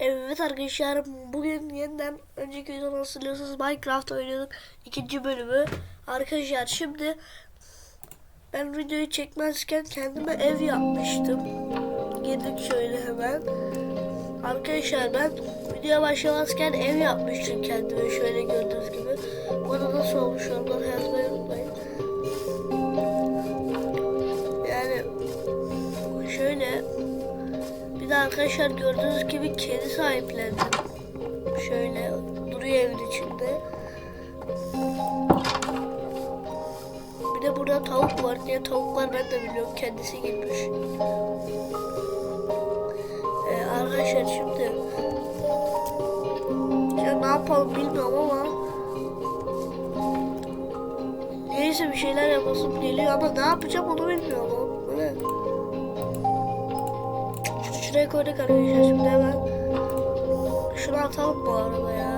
Evet arkadaşlar bugün yeniden önceki videoda hatırlıyorsanız Minecraft oynuyorduk ikinci bölümü. Arkadaşlar şimdi ben videoyu çekmezken kendime ev yapmıştım. Girdik şöyle hemen. Arkadaşlar ben videoya başlamazken ev yapmıştım kendime şöyle gördüğünüz gibi. Bana nasıl olmuş onları yazmayı arkadaşlar gördüğünüz gibi kedi sahiplendim. Şöyle duruyor evin içinde. Bir de burada tavuk var. Niye tavuk var ben de biliyorum. Kendisi girmiş. Ee, arkadaşlar şimdi ya ne yapalım bilmiyorum ama neyse bir şeyler yapasım geliyor ama ne yapacağım onu bilmiyorum. Şuraya koyduk arkadaşlar şimdi hemen. Şunu atalım bu arada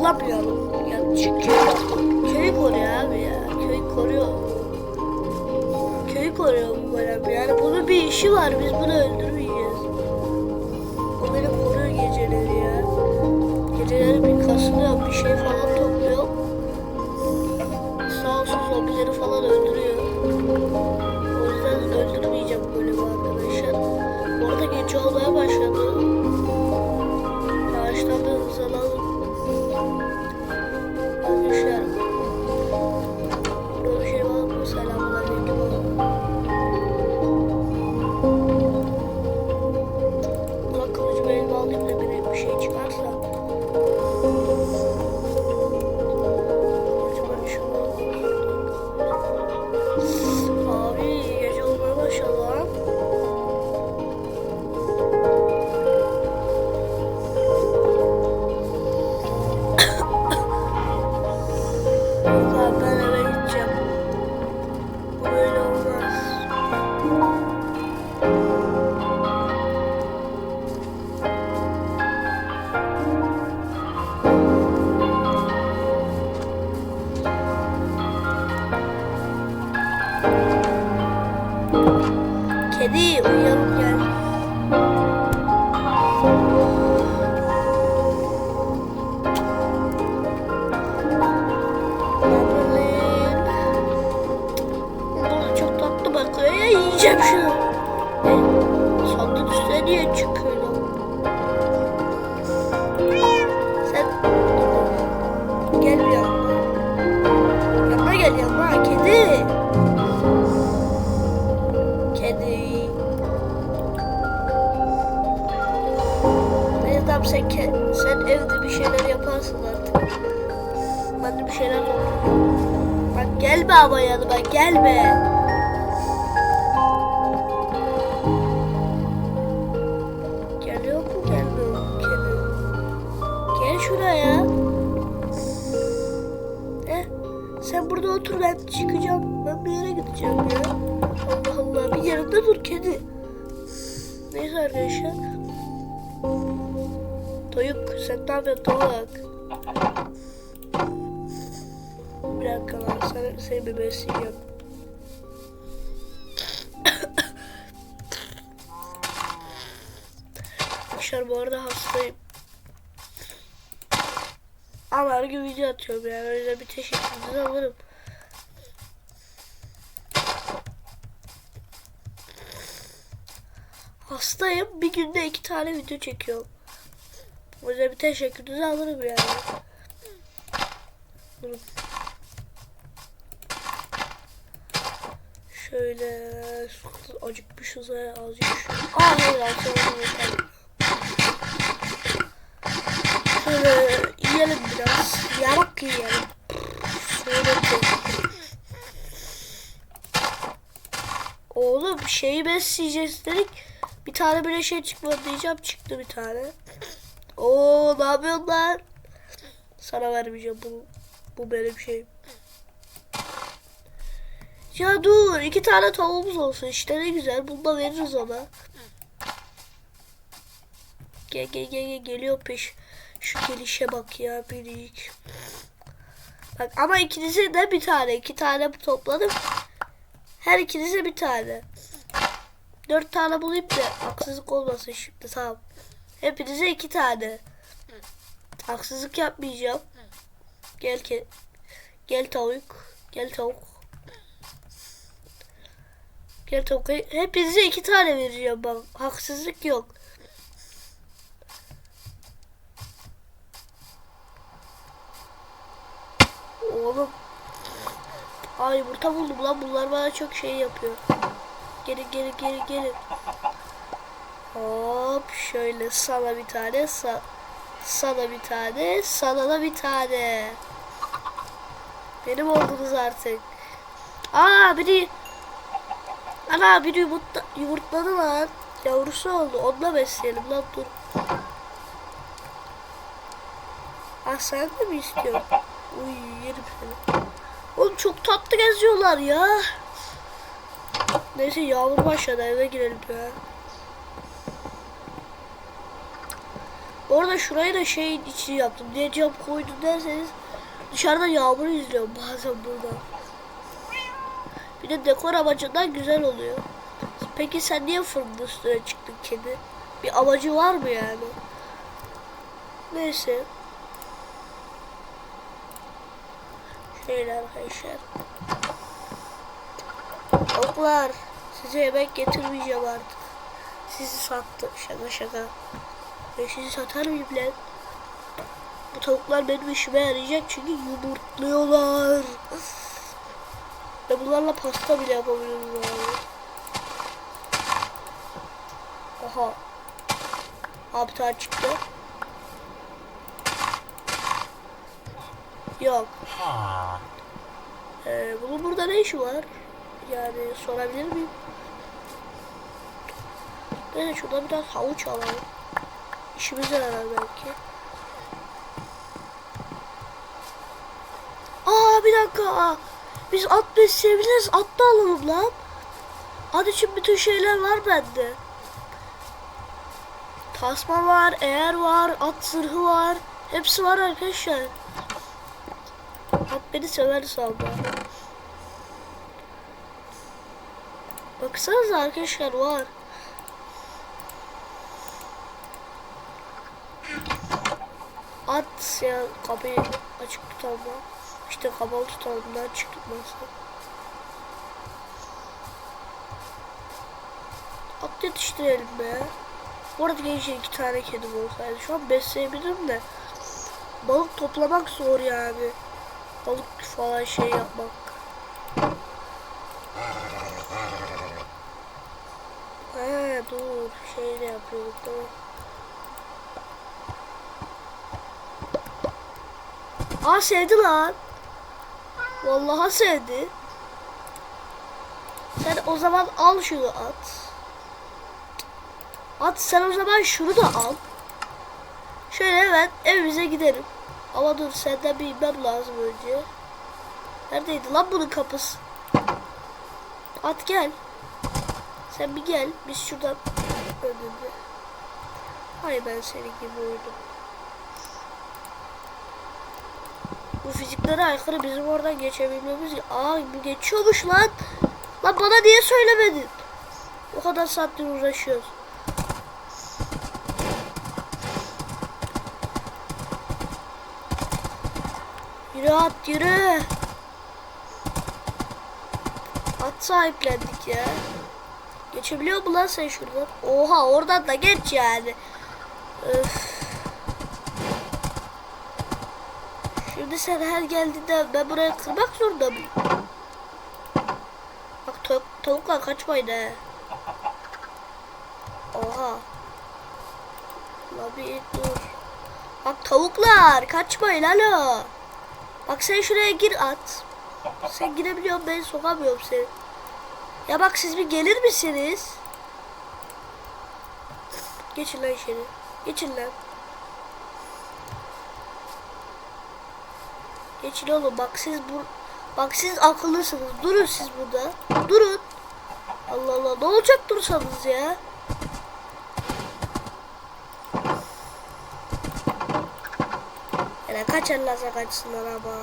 bulamıyorum. Yani çünkü köy koruyor abi ya. Köy koruyor. Köy koruyor bu golem. Yani bunun bir işi var. Biz bunu öldürmeyeceğiz. O beni koruyor geceleri ya. Geceleri bir kasılıyor. Bir şey falan yiyeceğim şunu. E, Sandık üstüne niye çıkıyor lan? Sen gel bir yanıma. Yanıma gel yanıma kedi. Kedi. Tamam sen, sen evde bir şeyler yaparsın artık. Ben de bir şeyler topluyorum. Bak gelme ama yanıma gelme. Burada otur ben çıkacağım. Ben bir yere gideceğim ya. Allah Allah bir yerinde dur kedi. Neyse arkadaşlar. Toyuk sen ne yapıyorsun tavuk? Bir dakika lan sen, seni bir besleyeceğim. Arkadaşlar bu arada hastayım. Ama her gün video atıyorum yani yüzden bir teşekkürünüzü alırım. Hastayım bir günde iki tane video çekiyorum. O yüzden bir teşekkürünüzü alırım yani. Durun. Şöyle acıkmışız ha azıcık. Aa hayır yeter. Şöyle yiyelim biraz. Yarak yiyelim. Şöyle. Oğlum şeyi besleyeceğiz dedik. Bir tane bile şey çıkmadı diyeceğim. Çıktı bir tane. Oo yapıyorsun lan? Sana vermeyeceğim bu. Bu benim şeyim. Ya dur iki tane tavuğumuz olsun işte ne güzel. Bunu da veririz ona. Gel gel gel gel geliyor peş. Şu gelişe bak ya biricik. Bak ama ikinize de bir tane. iki tane topladım. Her ikinize bir tane. Dört tane bulayım da haksızlık olmasın şimdi tamam. Hepinize iki tane. Haksızlık yapmayacağım. Gel ke gel tavuk. Gel tavuk. Gel tavuk. Hepinize iki tane vereceğim bak. Haksızlık yok. Oğlum. Ay yumurta buldum lan. Bunlar bana çok şey yapıyor. Gelin gelin gelin gelin. Hop şöyle sana bir tane sa sana bir tane sana da bir tane. Benim oldunuz artık. Aa biri Ana biri yumurtla, yumurtladı lan. Yavrusu oldu. Onunla besleyelim lan dur. Ah sen de mi istiyorsun? Uy seni. Oğlum çok tatlı geziyorlar ya. Neyse yağmur başladı eve girelim ya. Orada şurayı da şeyin içini yaptım. Niye cam koydum derseniz dışarıda yağmur izliyorum bazen burada. Bir de dekor amacından güzel oluyor. Peki sen niye fırının üstüne çıktın kedi? Bir amacı var mı yani? Neyse. Şöyle arkadaşlar. Tavuklar. Size yemek getirmeyeceğim artık. Sizi sattı. Şaka şaka. Ben sizi satar mıyım lan? Bu tavuklar benim işime yarayacak çünkü yumurtluyorlar. Ve bunlarla pasta bile yapabiliyoruz abi. Aha. Abi çıktı. Yok. Ee, bunun burada ne işi var? Yani sorabilir miyim? Neyse şurada biraz havuç alalım. İşimize yarar belki. Aa bir dakika. Biz at besleyebiliriz. At da alalım lan. At için bütün şeyler var bende. Tasma var, eğer var, at zırhı var. Hepsi var arkadaşlar. At beni sever sanma. Baksanıza arkadaşlar var. At ya kapıyı açık tutalım. İşte kapalı tutalım da açık tutmasın. At yetiştirelim be. Bu arada gençler iki tane kedim olsaydı şu an besleyebilirim de balık toplamak zor yani. Balık falan şey yapmak. He dur şey de yapıyorduk tamam. Aa sevdi lan. Vallahi sevdi. Sen o zaman al şunu at. At sen o zaman şunu da al. Şöyle hemen evimize gidelim. Ama dur senden bir inmem lazım önce. Neredeydi lan bunun kapısı? At gel. Sen bir gel. Biz şuradan önünde. Hay ben seni gibi uyudum. Bu fiziklere aykırı bizim oradan geçebilmemiz... Aa geçiyormuş lan. Lan bana niye söylemedin? O kadar saattir uğraşıyoruz. Yürü at yürü. At sahiplendik ya. Geçebiliyor mu lan sen şuradan? Oha oradan da geç yani. Öf. Şimdi sen her geldiğinde ben buraya kırmak zorunda mıyım? Bak tavuk, tavuklar kaçmayın he. Oha. La bir dur. Bak tavuklar kaçmayın alo. Bak sen şuraya gir at. Sen girebiliyorsun ben sokamıyorum seni. Ya bak siz bir gelir misiniz? Geçin lan içeri. Geçin lan. Geçin oğlum bak siz bu bak siz akıllısınız. Durun siz burada. Durun. Allah Allah ne olacak dursanız ya. Yani kaçarlarsa kaçsınlar ama.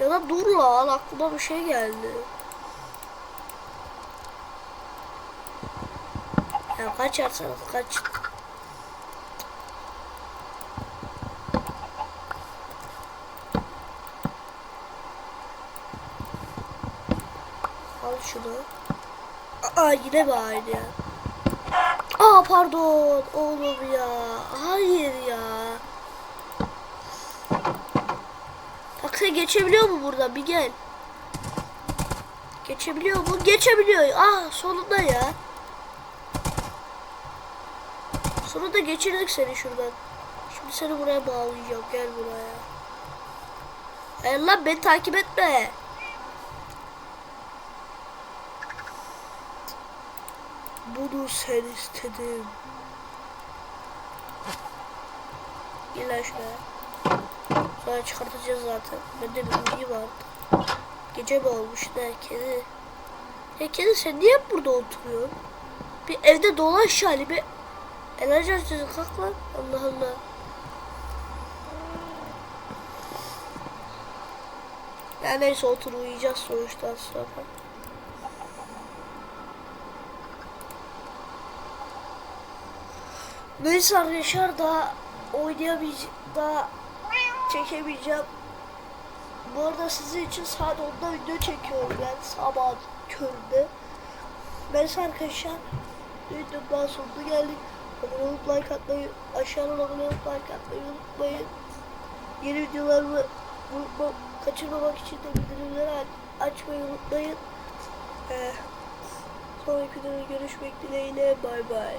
Ya da dur lan aklıma bir şey geldi. Ya kaçarsanız kaç. Al şunu. Aa yine aynı ya? Aa pardon oğlum ya. Hayır ya. Bak sen geçebiliyor mu burada? Bir gel. Geçebiliyor mu? Geçebiliyor. Ah sonunda ya. Sonunda geçirdik seni şuradan. Şimdi seni buraya bağlayacağım. Gel buraya. Hayır lan beni takip etme. Bunu sen istedin. Gel lan şuraya. Sonra çıkartacağız zaten. Bende bir bilgi vardı. Gece mi olmuş ne kedi. Ya kedi sen niye burada oturuyorsun? Bir evde dolaş yani bir enerji açacağız kalk lan. Allah Allah. Ya neyse otur uyuyacağız sonuçtan sonra. Neyse arkadaşlar daha oynayamayacağım, daha çekemeyeceğim. Bu arada sizin için saat 10'da video çekiyorum ben sabah köründe. Neyse arkadaşlar videonun sonuna geldik. Abone olup like atmayı, aşağıdan abone olup like atmayı unutmayın. Yeni videolarımı unutma, kaçırmamak için de bildirimleri aç- açmayı unutmayın. Ee, sonraki videoda görüşmek dileğiyle. Bay bay.